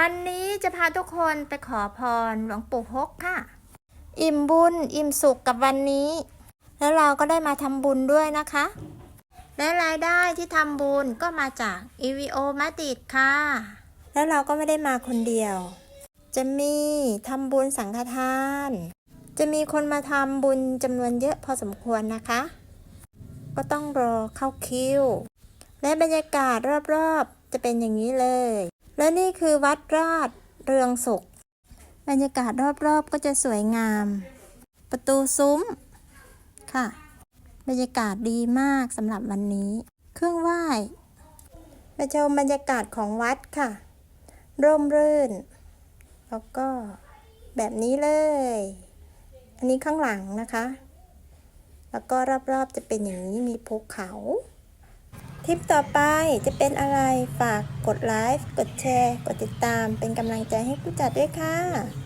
วันนี้จะพาทุกคนไปขอพรหลวงปู่ฮกค่ะ อิ่มบุญอิ่มสุขกับวันนี้ แล้วเราก็ได้มาทำบุญด้วยนะคะ และรายได้ที่ทำบุญก็มาจาก EVO มาติดค่ะ แล้วเราก็ไม่ได้มาคนเดียว จะมีทำบุญสังฆทาน จะมีคนมาทำบุญจำนวนเยอะพอสมควรนะคะ ก็ต้องรอเข้าคิว และบรรยากาศรอบๆ จะเป็นอย่างนี้เลย และนี่คือวัดราชเรืองสุข บรรยากาศรอบๆก็จะสวยงาม ประตูซุ้ม ค่ะ บรรยากาศดีมากสำหรับวันนี้ เครื่องไหว้มาชมบรรยากาศของวัดค่ะ ร่มรื่น แล้วก็แบบนี้เลย อันนี้ข้างหลังนะคะ แล้วก็รอบๆจะเป็นอย่างนี้มีภูเขา ทริปต่อไปจะเป็นอะไรฝากกดไลค์กดแชร์ กดติดตามเป็นกำลังใจให้ผู้จัดด้วยค่ะ